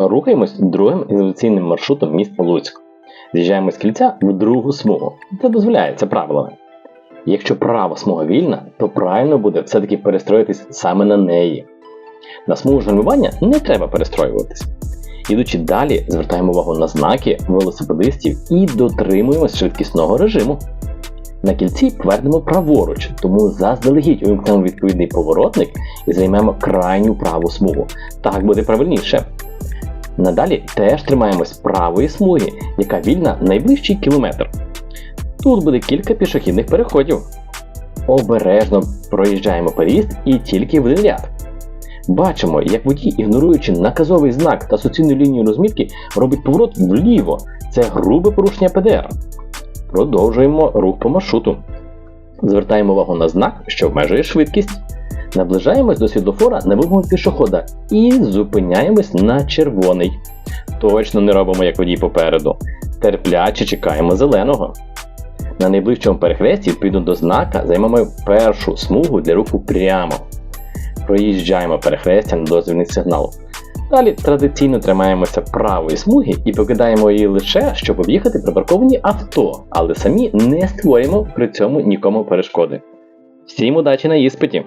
Рухаємось другим інноваційним маршрутом міста Луцьк. З'їжджаємо з кільця в другу смугу. Це дозволяється правилами. Якщо права смуга вільна, то правильно буде все-таки перестроїтись саме на неї. На смугу гальмування не треба перестроюватись. Ідучи далі, звертаємо увагу на знаки велосипедистів і дотримуємось швидкісного режиму. На кільці повернемо праворуч, тому заздалегідь увімкнемо відповідний поворотник і займемо крайню праву смугу. Так буде правильніше. Надалі теж тримаємось правої смуги, яка вільна найближчий кілометр. Тут буде кілька пішохідних переходів. Обережно проїжджаємо переїзд і тільки в один ряд. Бачимо, як водій, ігноруючи наказовий знак та суцільну лінію розмітки, робить поворот вліво. Це грубе порушення ПДР. Продовжуємо рух по маршруту. Звертаємо увагу на знак, що обмежує швидкість. Наближаємось до світлофора на вимогу пішохода і зупиняємось на червоний. Точно не робимо як водій попереду. Терпляче чекаємо зеленого. На найближчому перехресті, відповідно до знака, займемо першу смугу для руху прямо. Проїжджаємо перехрестя на дозвільний сигнал. Далі традиційно тримаємося правої смуги і покидаємо її лише, щоб об'їхати припарковані авто, але самі не створюємо при цьому нікому перешкоди. Всім удачі на іспиті!